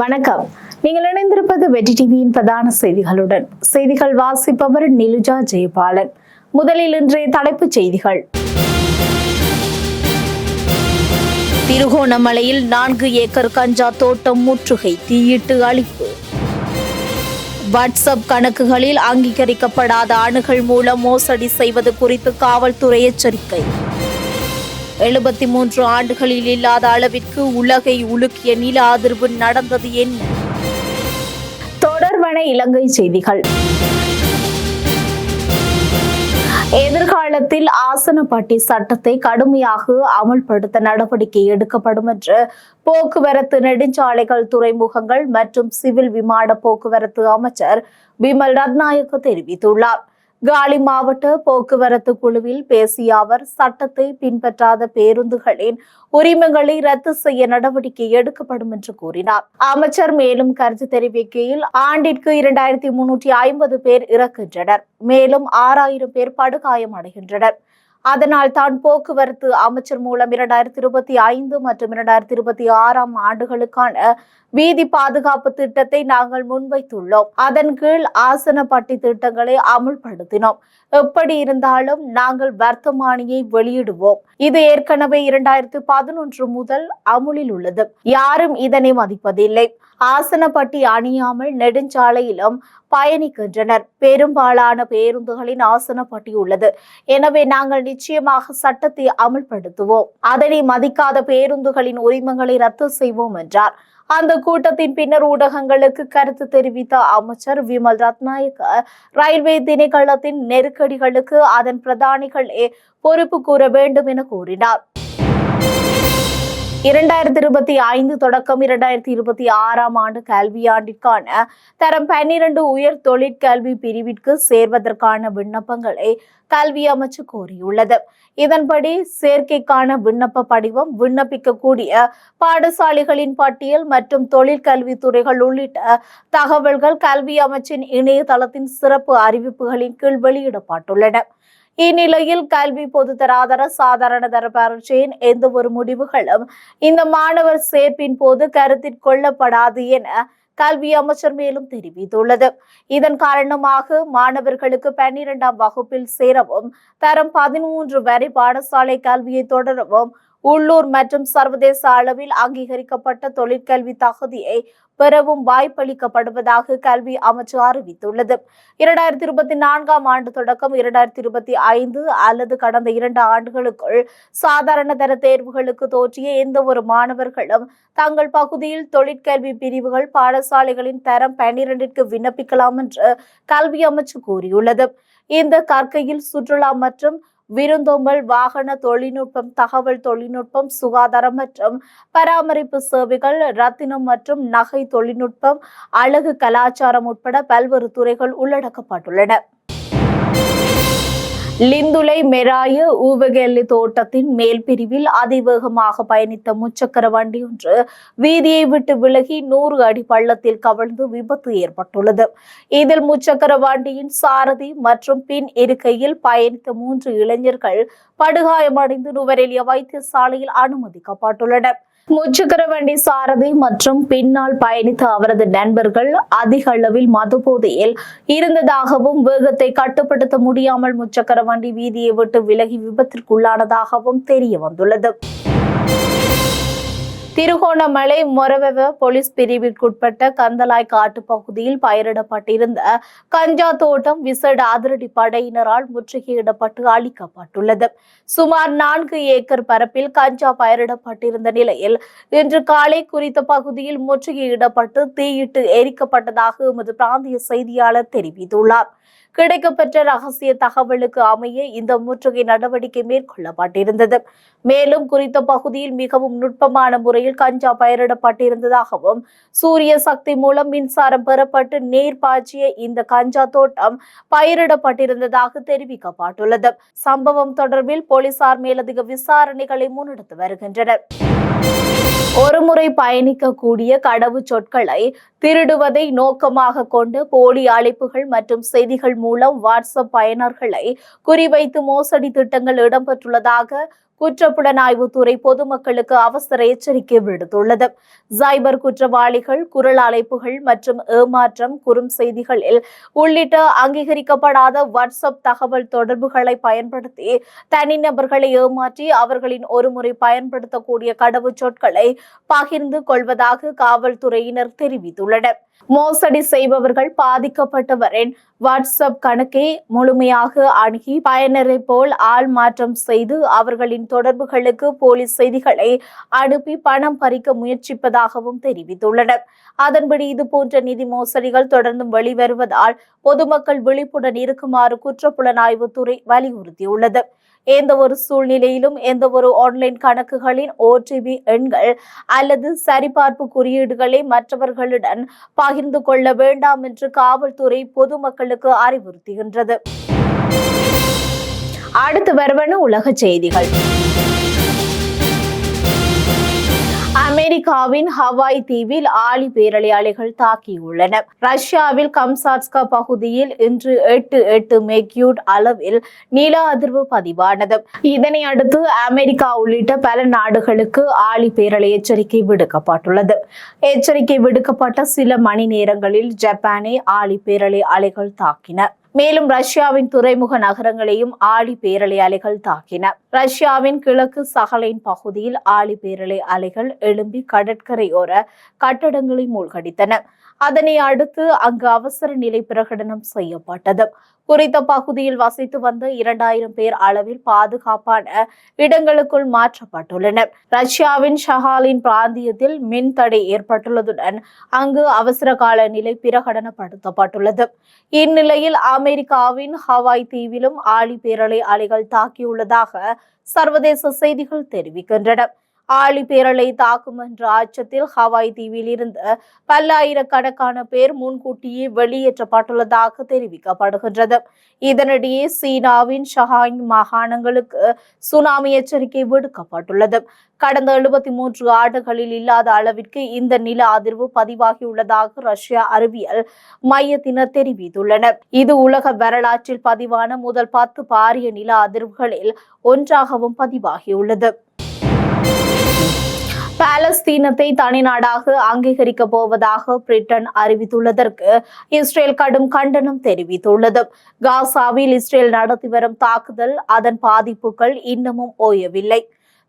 வணக்கம். நீங்கள் இணைந்திருப்பது வெற்றி டிவியின் பிரதான செய்திகளுடன். செய்திகள் வாசிப்பவர் நிலுஜா ஜெயபாலன். முதலில் இன்றைய தலைப்புச் செய்திகள். திருகோணமலையில் நான்கு ஏக்கர் கஞ்சா தோட்டம் முற்றுகை தீயிட்டு அழிப்பு. வாட்ஸ்அப் கணக்குகளில் அங்கீகரிக்கப்படாத அணுகள் மூலம் மோசடி செய்வது குறித்து காவல்துறை எச்சரிக்கை. எழுபத்தி மூன்று ஆண்டுகளில் இல்லாத அளவிற்கு உலகை உலுக்கிய நில அதிர்வு நடந்தது என்ன தொடர்பான இலங்கை செய்திகள். எதிர்காலத்தில் ஆசனப்பட்டி சட்டத்தை கடுமையாக அமல்படுத்த நடவடிக்கை எடுக்கப்படும் என்று போக்குவரத்து நெடுஞ்சாலைகள் துறைமுகங்கள் மற்றும் சிவில் விமான போக்குவரத்து அமைச்சர் பிமல் ரத்நாயக்க தெரிவித்துள்ளார். காலி மாவட்ட போக்குவரத்து குழுவில் பேசிய அவர் சட்டத்தை பின்பற்றாத பேருந்துகளின் உரிமங்களை ரத்து செய்ய நடவடிக்கை எடுக்கப்படும் என்று கூறினார். அமைச்சர் மேலும் கருத்து தெரிவிக்கையில் ஆண்டிற்கு இரண்டாயிரத்தி முன்னூற்றி ஐம்பது பேர் இறக்கின்றனர். மேலும் ஆறாயிரம் பேர் படுகாயம் அடைகின்றனர் அதனால் தான் போக்குவரத்து அமைச்சர் மூலம் இரண்டாயிரத்தி இருபத்தி ஐந்து மற்றும் இரண்டாயிரத்தி இருபத்தி ஆறாம் ஆண்டுகளுக்கான வீதி பாதுகாப்பு திட்டத்தை நாங்கள் முன்வைத்துள்ளோம். அதன் கீழ் ஆசனப்பட்டி திட்டங்களை அமுல்படுத்தினோம். எப்படி இருந்தாலும் நாங்கள் வர்த்தமானியை வெளியிடுவோம். இது ஏற்கனவே இரண்டாயிரத்தி பதினொன்று முதல் அமுலில் உள்ளது. யாரும் இதனை மதிப்பதில்லை. ஆசனப்பட்டி அணியாமல் நெடுஞ்சாலையிலும் பயணிக்கின்றனர். பெரும்பாலான பேருந்துகளின் ஆசனப்பட்டி உள்ளது. எனவே நாங்கள் நிச்சயமாக சட்டத்தை அமல்படுத்துவோம். அதனை மதிக்காத பேருந்துகளின் உரிமங்களை ரத்து செய்வோம் என்றார். அந்த கூட்டத்தின் பின்னர் ஊடகங்களுக்கு கருத்து தெரிவித்த அமைச்சர் விமல் ரத்நாயக்க ரயில்வே திணைக்களத்தின் நெருக்கடிகளுக்கு அதன் பிரதானிகள் பொறுப்பு கூற வேண்டும் என கூறினார். இரண்டாயிரத்தி இருபத்தி ஐந்து தொடக்கம் இரண்டாயிரத்தி இருபத்தி ஆறாம் ஆண்டு கல்வியாண்டிற்கான தரம் பன்னிரண்டு உயர் தொழிற்கல்வி பிரிவிற்கு சேர்வதற்கான விண்ணப்பங்களை கல்வி அமைச்சு கோரியுள்ளது. இதன்படி சேர்க்கைக்கான விண்ணப்ப படிவம் விண்ணப்பிக்கக்கூடிய பாடசாலைகளின் பட்டியல் மற்றும் தொழிற்கல்வித்துறைகள் உள்ளிட்ட தகவல்கள் கல்வி அமைச்சின் இணையதளத்தின் சிறப்பு அறிவிப்புகளின் கீழ் வெளியிடப்பட்டுள்ளன. இந்நிலையில் கல்வி பொதுத்தராதர சாதாரண தர பரீட்சையின் எந்த ஒரு முடிவுகளும் இந்த மாணவர் சேர்ப்பின் போது கருத்தில் கொள்ளப்படாது என கல்வி அமைச்சர் மேலும் தெரிவித்துள்ளது. இதன் காரணமாக மாணவர்களுக்கு பன்னிரெண்டாம் வகுப்பில் சேரவும் தரம் பதிமூன்று வரை பாடசாலை கல்வியை தொடரவும் உள்ளூர் மற்றும் சர்வதேச அளவில் அங்கீகரிக்கப்பட்ட தொழிற்கல்வி தகுதியை பெறவும் வாய்ப்பளிக்கப்படுவதாக கல்வி அமைச்சு அறிவித்துள்ளது. இரண்டாயிரத்தி இருபத்தி நான்காம் ஆண்டு தொடக்கம் இரண்டாயிரத்தி இருபத்தி ஐந்து அல்லது கடந்த இரண்டு ஆண்டுகளுக்குள் சாதாரண தர தேர்வுகளுக்கு தோற்றிய எந்த ஒரு மாணவர்களும் தங்கள் பகுதியில் தொழிற்கல்வி பிரிவுகள் பாடசாலைகளின் தரம் பன்னிரண்டிற்கு விண்ணப்பிக்கலாம் என்று கல்வி அமைச்சு கூறியுள்ளது. இந்த கற்கையில் சுற்றுலா மற்றும் விருந்தோம்பல் வாகன தொழில்நுட்பம் தகவல் தொழில்நுட்பம் சுகாதாரம் மற்றும் பராமரிப்பு சேவைகள் ரத்தினம் மற்றும் நகை தொழில்நுட்பம் அழகு கலாச்சாரம் உட்பட பல்வேறு துறைகள் உள்ளடக்கப்பட்டுள்ளன. லிந்துலை மெராய ஊவகெல்லி தோட்டத்தின் மேல் பிரிவில் அதிவேகமாக பயணித்த முச்சக்கர வண்டி ஒன்று வீதியை விட்டு விலகி நூறு அடி பள்ளத்தில் கவிழ்ந்து விபத்து ஏற்பட்டுள்ளது. இதில் முச்சக்கர வண்டியின் சாரதி மற்றும் பின் இருக்கையில் பயணித்த மூன்று இளைஞர்கள் படுகாயமடைந்து நுவரெலிய வைத்தியசாலையில் அனுமதிக்கப்பட்டுள்ளனர். முச்சக்கர வண்டி சாரதி மற்றும் பின்னால் பயணித்த அவரது நண்பர்கள் அதிக அளவில் மது போதையில் இருந்ததாகவும் வேகத்தை கட்டுப்படுத்த முடியாமல் முச்சக்கர வண்டி வீதியை விட்டு விலகி விபத்திற்குள்ளானதாகவும் தெரிய வந்துள்ளது திருகோணமலை மொரவெவ போலீஸ் பிரிவிற்குட்பட்ட கந்தலாய் காட்டு பகுதியில் பயிரிடப்பட்டிருந்த கஞ்சா தோட்டம் விசேட அதிரடி படையினரால் முற்றுகையிடப்பட்டு அழிக்கப்பட்டுள்ளது. சுமார் நான்கு ஏக்கர் பரப்பில் கஞ்சா பயிரிடப்பட்டிருந்த நிலையில் இன்று காலை குறித்த பகுதியில் முற்றுகையிடப்பட்டு தீயிட்டு எரிக்கப்பட்டதாக எமது பிராந்திய செய்தியாளர் தெரிவித்துள்ளார். கிடைக்கப்பெற்ற ரகசிய தகவலுக்கு அமைய இந்த முற்றுகை நடவடிக்கை மேற்கொள்ளப்பட்டிருந்தது மேலும் குறித்த பகுதியில் மிகவும் நுட்பமான முறையில் கஞ்சா பயிரிடப்பட்டிருந்ததாகவும் சூரிய சக்தி மூலம் மின்சாரம் பெறப்பட்டு நீர் பாய்ச்சிய இந்த கஞ்சா தோட்டம் பயிரிடப்பட்டிருந்ததாக தெரிவிக்கப்பட்டுள்ளது. சம்பவம் தொடர்பில் போலீசார் மேலதிக விசாரணைகளை முன்னெடுத்து வருகின்றனர். ஒருமுறை பயணிக்கக்கூடிய கடவு சொற்களை திருடுவதை நோக்கமாக கொண்டு போலி அழைப்புகள் மற்றும் செய்திகள் மூலம் வாட்ஸ்அப் பயனர்களை குறிவைத்து மோசடி திட்டங்கள் இடம்பெற்றுள்ளதாக குற்றப்புலனாய்வுத்துறை பொதுமக்களுக்கு அவசர எச்சரிக்கை விடுத்துள்ளது. சைபர் குற்றவாளிகள் குரல் அழைப்புகள் மற்றும் ஏமாற்றம் குறும் செய்திகளில் உள்ளிட்ட அங்கீகரிக்கப்படாத வாட்ஸ்அப் தகவல் தொடர்புகளை பயன்படுத்தி தனிநபர்களை ஏமாற்றி அவர்களின் ஒருமுறை பயன்படுத்தக்கூடிய கடவுச்சொற்களை பகிர்ந்து கொள்வதாக காவல்துறையினர் தெரிவித்துள்ளனர். மோசடி செய்பவர்கள் பாதிக்கப்பட்டவரின் வாட்ஸ்அப் கணக்கை முழுமையாக அணுகி பயனரை போல் ஆள் மாற்றம் செய்து அவர்களின் தொடர்புகளுக்கு போலீஸ் செய்திகளை அனுப்பி பணம் பறிக்க முயற்சிப்பதாகவும் தெரிவித்துள்ளனர். அதன்படி இதுபோன்ற நிதி மோசடிகள் தொடர்ந்து வெளிவருவதால் பொதுமக்கள் விழிப்புடன் இருக்குமாறு குற்றப்புலனாய்வுத்துறை வலியுறுத்தியுள்ளது. எந்த ஒரு சூழ்நிலையிலும் எந்த ஒரு ஆன்லைன் கணக்குகளின் ஓடிபி எண்கள் அல்லது சரிபார்ப்பு குறியீடுகளை மற்றவர்களுடன் பகிர்ந்து கொள்ள வேண்டாம் என்று காவல்துறை பொதுமக்களுக்கு அறிவுறுத்துகின்றது. அடுத்து வருவன உலக செய்திகள். அமெரிக்காவின் ஹவாய் தீவில் ஆழி பேரலையாளிகள் தாக்கியுள்ளன ரஷ்யாவில் கம்சாட்ஸ்கா பகுதியில் இன்று எட்டு எட்டு மெக்யூட் அளவில் நில அதிர்வு பதிவானது. இதனை அடுத்து அமெரிக்கா உள்ளிட்ட பல நாடுகளுக்கு ஆழி பேரலை எச்சரிக்கை விடுக்கப்பட்டுள்ளது. எச்சரிக்கை விடுக்கப்பட்ட சில மணி நேரங்களில் ஜப்பானை ஆழி பேரலை அலைகள் தாக்கின. மேலும் ரஷ்யாவின் துறைமுக நகரங்களையும் ஆழி பேரலை அலைகள் தாக்கின. ரஷ்யாவின் கிழக்கு சகலைன் பகுதியில் ஆழி பேரலை அலைகள் எழும்பி கடற்கரையோர கட்டடங்களை மூழ்கடித்தன. அதனை அடுத்து அங்கு அவசர நிலை பிரகடனம் செய்யப்பட்டது. குறித்த பகுதியில் வசித்து வந்த இரண்டாயிரம் பேர் அளவில் பாதுகாப்பான இடங்களுக்குள் மாற்றப்பட்டுள்ளனர். ரஷ்யாவின் ஷஹாலின் பிராந்தியத்தில் மின் தடை ஏற்பட்டுள்ளதுடன் அங்கு அவசர கால நிலை பிரகடனப்படுத்தப்பட்டுள்ளது. இந்நிலையில் அமெரிக்காவின் ஹவாய் தீவிலும் ஆழி பேரலை அலைகள் தாக்கியுள்ளதாக சர்வதேச செய்திகள் தெரிவிக்கின்றன. ஆழி பேரலை தாக்கும் என்ற அச்சத்தில் ஹவாய் தீவில் இருந்து பல்லாயிரக்கணக்கான பேர் முன்கூட்டியே வெளியேற்றப்பட்டுள்ளதாக தெரிவிக்கப்படுகின்றது. இதனிடையே சீனாவின் ஷஹாங் மாகாணங்களுக்கு சுனாமி எச்சரிக்கை விடுக்கப்பட்டுள்ளது. கடந்த எழுபத்தி மூன்று ஆண்டுகளில் இல்லாத அளவிற்கு இந்த நில அதிர்வு பதிவாகியுள்ளதாக ரஷ்யா அறிவியல் மையத்தினர் தெரிவித்துள்ளனர். இது உலக வரலாற்றில் பதிவான முதல் பத்து பாரிய நில அதிர்வுகளில் ஒன்றாகவும் பதிவாகியுள்ளது. பாலஸ்தீனத்தை தனிநாடாக அங்கீகரிக்க போவதாக பிரிட்டன் அறிவித்துள்ளதற்கு இஸ்ரேல் கடும் கண்டனம் தெரிவித்துள்ளது. காசாவில் இஸ்ரேல் நடத்தி வரும் தாக்குதல் அதன் பாதிப்புகள் இன்னமும் ஓயவில்லை.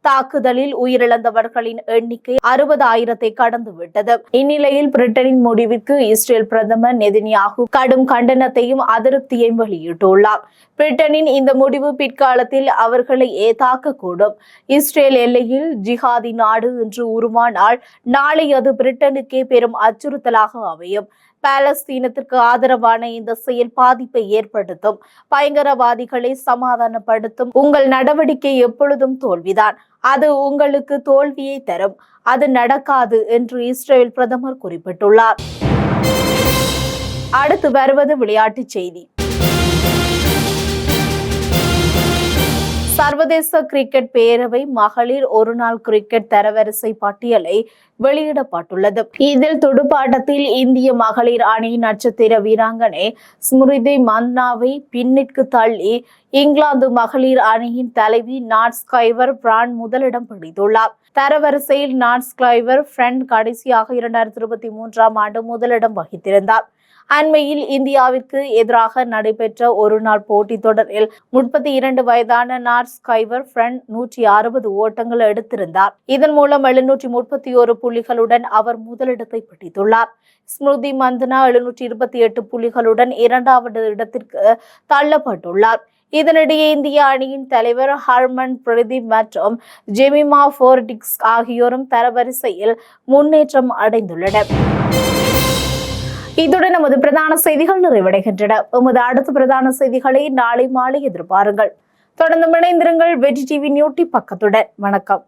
தாக்குதலில் உயிரிழந்தவர்களின் எண்ணிக்கை அறுபதாயிரத்தை கடந்து விட்டது இந்நிலையில் பிரிட்டனின் முடிவிற்கு இஸ்ரேல் பிரதமர் நெதினியாகு கடும் கண்டனத்தையும் அதிருப்தியையும் வெளியிட்டுள்ளார். பிரிட்டனின் இந்த முடிவு பிற்காலத்தில் அவர்களை ஏதாக்கக்கூடும் இஸ்ரேல் எல்லையில் ஜிஹாதி நாடு என்று உருவானால் நாளை அது பிரிட்டனுக்கே பெரும் அச்சுறுத்தலாக அமையும். பாலஸ்தீனத்திற்கு ஆதரவான இந்த செயல் பாதிப்பை ஏற்படுத்தும். பயங்கரவாதிகளை சமாதானப்படுத்தும். உங்கள் நடவடிக்கை எப்பொழுதும் தோல்விதான். அது உங்களுக்கு தோல்வியை தரும். அது நடக்காது என்று இஸ்ரேல் பிரதமர் குறிப்பிட்டுள்ளார். அடுத்து வருவது விளையாட்டுச் செய்தி. சர்வதேச கிரிக்கெட் பேரவை மகளிர் ஒருநாள் கிரிக்கெட் தரவரிசை பட்டியலை வெளியிடப்பட்டுள்ளது. இதில் துடுப்பாட்டத்தில் இந்திய மகளிர் அணியின் நட்சத்திர வீராங்கனை ஸ்மிருதி மன்னாவை பின்னிற்கு தள்ளி இங்கிலாந்து மகளிர் அணியின் தலைவி நாட் ஸ்கைவர் பிரான் முதலிடம் பிடித்துள்ளார். தரவரிசையில் நாட் ஸ்கைவர் ஃப்ரெண்ட் கடைசியாக இரண்டாயிரத்தி இருபத்தி மூன்றாம் ஆண்டு முதலிடம் வகித்திருந்தார். அண்மையில் இந்தியாவிற்கு எதிராக நடைபெற்ற ஒருநாள் போட்டித் தொடரில் முப்பத்தி இரண்டு வயதான நார்த் ஸ்கைவர் ஃப்ரண்ட் நூற்றி அறுபது ஓட்டங்கள் எடுத்திருந்தார். இதன் மூலம் எழுநூற்றி முப்பத்தி ஒரு புள்ளிகளுடன் அவர் முதலிடத்தை பிடித்துள்ளார். ஸ்மிருதி மந்தனா எழுநூற்றி இருபத்தி எட்டு புள்ளிகளுடன் இரண்டாவது இடத்திற்கு தள்ளப்பட்டுள்ளார். இதனிடையே இந்திய அணியின் தலைவர் ஹர்மன் பிரதீப் மற்றும் ஜெமிமா ஃபோர்டிக்ஸ் ஆகியோரும் தரவரிசையில் முன்னேற்றம் அடைந்துள்ளனர். இத்துடன் நமது பிரதான செய்திகள் நிறைவடைகின்றன. உமது அடுத்த பிரதான செய்திகளை நாளை மாலை எதிர்பாருங்கள். தொடர்ந்து இணைந்திருங்கள். வெற்றி டிவி நியூட்டி பக்கத்துடன். வணக்கம்.